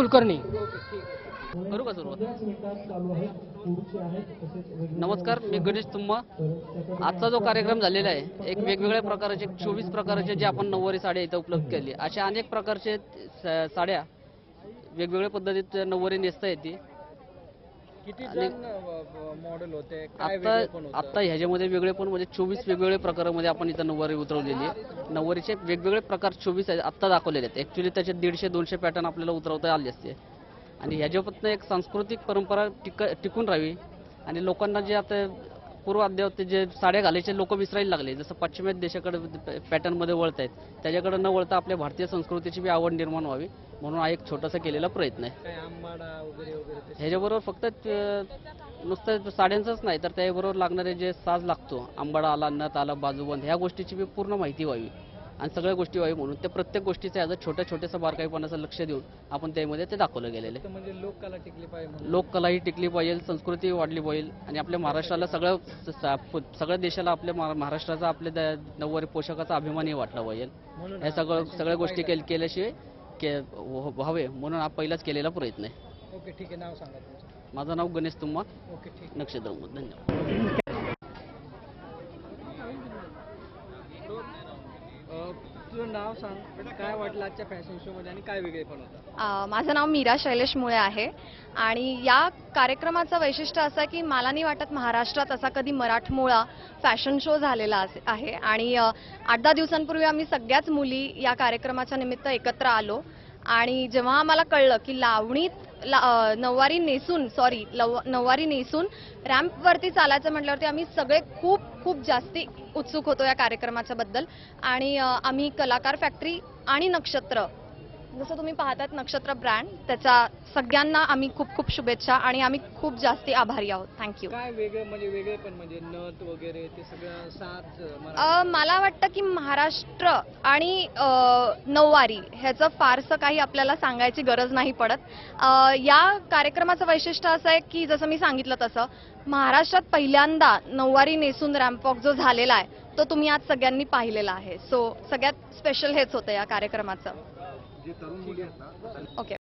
कुलकर्णी. करू का सुरुवात? नमस्कार मी गणेश तुम्हा आजचा जो कार्यक्रम झालेला आहे एक वेगवेगळ्या प्रकारचे चोवीस प्रकारचे जे आपण नऊवारी साड्या इथं उपलब्ध केली. अशा अनेक प्रकारचे साड्या वेगवेगळ्या पद्धतीत नऊवारी नेसता येते. किती मॉडेल होते? आता? आता ह्याच्यामध्ये वेगळे पण म्हणजे चोवीस वेगवेगळे प्रकारामध्ये आपण इथं नऊवारी उतरवलेली आहे. नऊवारीचे वेगवेगळे प्रकार चोवीस आहेत आत्ता दाखवलेले आहेत. ॲक्च्युली त्याच्यात दीडशे दोनशे पॅटर्न आपल्याला उतरवता आले असते. आणि ह्याच्यापासून एक सांस्कृतिक परंपरा टिक टिकून राहावी. आणि लोकांना जे आता पूर्व अद्यावत जे साड्या घालायचे लोक विसरायला लागले. जसं पश्चिमेत देशाकडे पॅटर्नमध्ये वळत आहेत त्याच्याकडे न वळता आपल्या भारतीय संस्कृतीची बी आवड निर्माण व्हावी म्हणून हा एक छोटासा केलेला प्रयत्न आहे. ह्याच्याबरोबर फक्त नुसतं साड्यांचंच नाही तर त्याबरोबर लागणारे जे साज लागतो आंबाडा आला नथ आला बाजूबंद ह्या गोष्टीची बी पूर्ण माहिती व्हावी. आणि सगळ्या गोष्टी व्हावी म्हणून. त्या प्रत्येक गोष्टीचं ॲज छोट्या छोट्याशा बारकाईपणाचं लक्ष देऊन आपण त्यामध्ये ते दाखवलं गेलेलं आहे. म्हणजे लोककला टिकली पाहिजे. लोककला ही टिकली पाहिजे संस्कृती वाढली पाहिजे आणि आपल्या महाराष्ट्राला सगळं स- स- सगळ्या देशाला आपल्या महा- महाराष्ट्राचा आपल्या त्या नऊवारी पोशाखाचा अभिमानही वाटला पाहिजे. ह्या सगळं सगळ्या गोष्टी केल केल्याशिवाय के व्ह- व्हावे म्हणून हा पहिलाच केलेला प्रयत्न आहे. ओके ठीक आहे. नाव सांगा माझं नाव गणेश तुम्मा ओके ठीक नक्षत्र धन्यवाद अं, तुझं नाव सांग काय वाटलं आजच्या फॅशन शो मध्ये आणि काय वेगळे पण होतं माझं नाव मीरा शैलेश मुळे आहे. आणि या कार्यक्रमाचं वैशिष्ट्य असं आहे की मला नाही वाटत महाराष्ट्रात असा कधी मराठमोळा फॅशन शो झालेला असे- आहे. आणि आठ दहा दिवसांपूर्वी आम्ही सगळ्याच मुली या कार्यक्रमाच्या निमित्त एकत्र आलो. आणि जेव्हा आम्हाला कळलं की लावणीत नऊवारी नेसून सॉरी नऊवारी नेसून रॅम्पवरती चालायचं म्हटल्यावरती आम्ही सगळे खूप खूप जास्ती उत्सुक होतो या कार्यक्रमाच्या बद्दल. आणि आम्ही कलाकार फॅक्टरी आणि नक्षत्र जसं तुम्ही पाहतात नक्षत्र ब्रँड त्याच्या सगळ्यांना आम्ही खूप खूप शुभेच्छा आणि आम्ही खूप जास्ती आभारी आहोत. थँक्यू काय वेगळं म्हणजे वेगळे पण म्हणजे नथ वगैरे ते सगळं मराठी- मला वाटतं की महाराष्ट्र आणि अ, नऊवारी ह्याचं फारसं काही आपल्याला सांगायची गरज नाही पडत. अ, या कार्यक्रमाचं वैशिष्ट्य असं आहे की जसं मी सांगितलं तसं महाराष्ट्रात पहिल्यांदा नऊवारी नेसून रॅम्पवॉक जो झालेला आहे तो तुम्ही आज सगळ्यांनी पाहिलेला आहे. सो सगळ्यात स्पेशल हेच होतं या कार्यक्रमाचं. ओके.